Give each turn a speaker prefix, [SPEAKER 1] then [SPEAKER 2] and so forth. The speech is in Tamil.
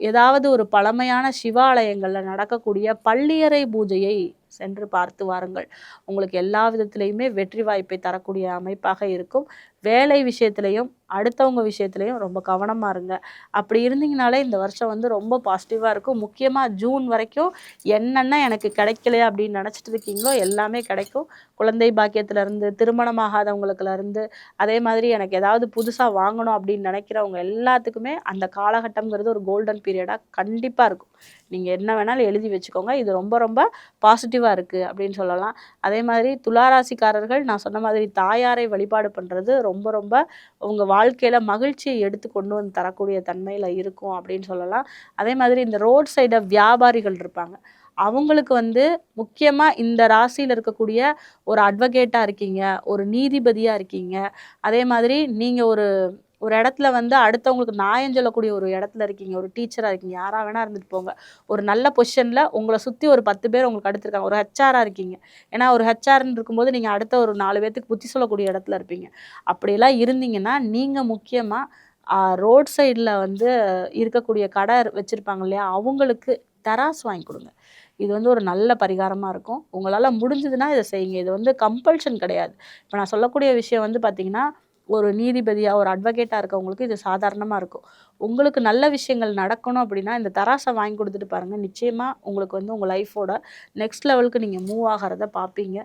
[SPEAKER 1] ஏதாவது ஒரு பழமையான சிவாலயங்களில் நடக்கக்கூடிய பள்ளியறை பூஜையை சென்று பார்த்து வாருங்கள். உங்களுக்கு எல்லா விதத்திலையுமே வெற்றி வாய்ப்பை தரக்கூடிய அமைப்பாக இருக்கும். வேலை விஷயத்துலையும் அடுத்தவங்க விஷயத்துலையும் ரொம்ப கவனமாக இருங்க. அப்படி இருந்தீங்கனாலே இந்த வருஷம் வந்து ரொம்ப பாசிட்டிவாக இருக்கும். முக்கியமாக ஜூன் வரைக்கும் என்னென்ன எனக்கு கிடைக்கல அப்படின்னு நினச்சிட்டு இருக்கீங்களோ எல்லாமே கிடைக்கும். குழந்தை பாக்கியத்துலேருந்து திருமணமாகாதவங்களுக்குலேருந்து அதே மாதிரி எனக்கு ஏதாவது புதுசாக வாங்கணும் அப்படின்னு நினைக்கிறவங்க எல்லாத்துக்குமே அந்த காலகட்டம்ங்கிறது ஒரு கோல்டன் பீரியடாக கண்டிப்பாக இருக்கும். நீங்கள் என்ன வேணாலும் எழுதி வச்சுக்கோங்க. இது ரொம்ப ரொம்ப பாசிட்டிவ் பாசிட்டிவாக இருக்குது அப்படின்னு சொல்லலாம். அதே மாதிரி துளாராசிக்காரர்கள் நான் சொன்ன மாதிரி தாயாரை வழிபாடு பண்ணுறது ரொம்ப ரொம்ப உங்கள் வாழ்க்கையில் மகிழ்ச்சியை எடுத்து கொண்டு வந்து தரக்கூடிய தன்மையில் இருக்கும் அப்படின்னு சொல்லலாம். அதே மாதிரி இந்த ரோட் சைடை வியாபாரிகள் இருப்பாங்க. அவங்களுக்கு வந்து முக்கியமாக இந்த ராசியில் இருக்கக்கூடிய ஒரு அட்வொகேட்டாக இருக்கீங்க ஒரு நீதிபதியாக இருக்கீங்க. அதே மாதிரி நீங்கள் ஒரு ஒரு இடத்துல வந்து அடுத்தவங்களுக்கு நியாயம் சொல்லக்கூடிய ஒரு இடத்துல இருக்கீங்க ஒரு டீச்சராக இருக்கீங்க யாராக வேணா இருந்துட்டு போங்க. ஒரு நல்ல பொசிஷனில் உங்களை சுற்றி ஒரு பத்து பேர் உங்களுக்கு அடுத்திருக்காங்க. ஒரு ஹெச்ஆராக இருக்கீங்க. ஏன்னா ஒரு ஹெச்ஆர்னு இருக்கும்போது நீங்கள் அடுத்த ஒரு நாலு பேர்த்துக்கு புத்தி சொல்லக்கூடிய இடத்துல இருப்பீங்க. அப்படியெல்லாம் இருந்தீங்கன்னா நீங்கள் முக்கியமாக ரோட் சைடில் வந்து இருக்கக்கூடிய கடை வச்சுருப்பாங்க இல்லையா அவங்களுக்கு தராசு வாங்கி கொடுங்க. இது வந்து ஒரு நல்ல பரிகாரமாக இருக்கும். உங்களால் முடிஞ்சதுன்னா இதை செய்யுங்க. இது வந்து கம்பல்ஷன் கிடையாது. இப்போ நான் சொல்லக்கூடிய விஷயம் வந்து பார்த்திங்கன்னா ஒரு நீதிபதியாக ஒரு அட்வொகேட்டாக இருக்கவங்களுக்கு இது சாதாரணமாக இருக்கும். உங்களுக்கு நல்ல விஷயங்கள் நடக்கணும் அப்படின்னா இந்த தராசை வாங்கி கொடுத்துட்டு பாருங்கள் நிச்சயமாக உங்களுக்கு வந்து உங்கள் லைஃபோட நெக்ஸ்ட் லெவலுக்கு நீங்கள் மூவ் ஆகிறத பார்ப்பீங்க.